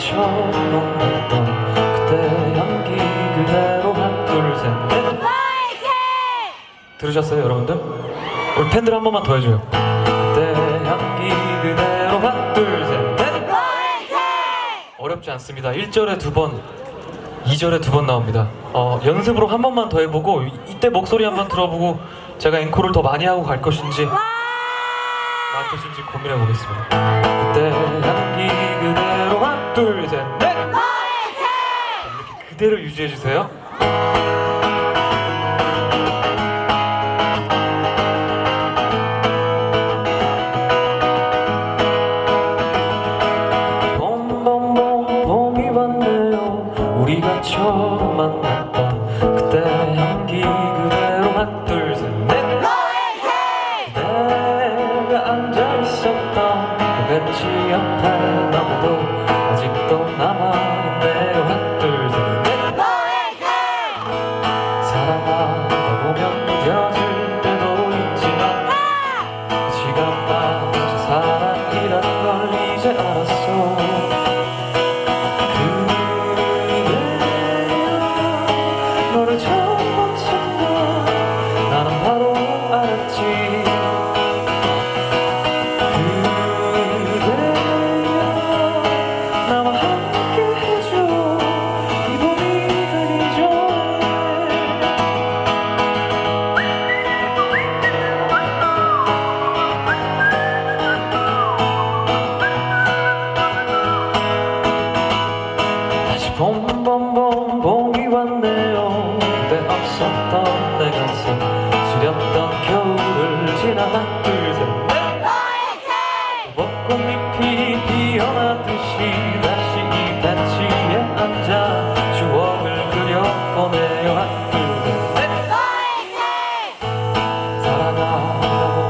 처음 만났던 그때 향기 그대로 하나 둘셋 넷 들으셨어요 여러분들? 우리 팬들 한 번만 더 해줘요. 그때 향기 그대로 하나 둘셋넷 어렵지 않습니다. 1절에 두번 2절에 두 번 나옵니다. 어, 연습으로 한 번만 더 해보고 이- 이때 목소리 한 번 들어보고 제가 앵콜을 더 많이 하고 갈 것인지 말 것인지 고민해 보겠습니다. 그때 둘 셋 넷 이렇게 그대로 유지해 주세요. 봄봄봄 봄이 왔네요. 우리가 처음 만났던 그때 향기 그대로 하나 둘셋넷 내가 앉아 있었던 그 벤치 옆에 나무도 아직도 남아있네요 하나 둘셋넷. 사랑하다 보면 무뎌질 때도 있지만 그 시간마저 사랑이라는 걸 이제 알았어 사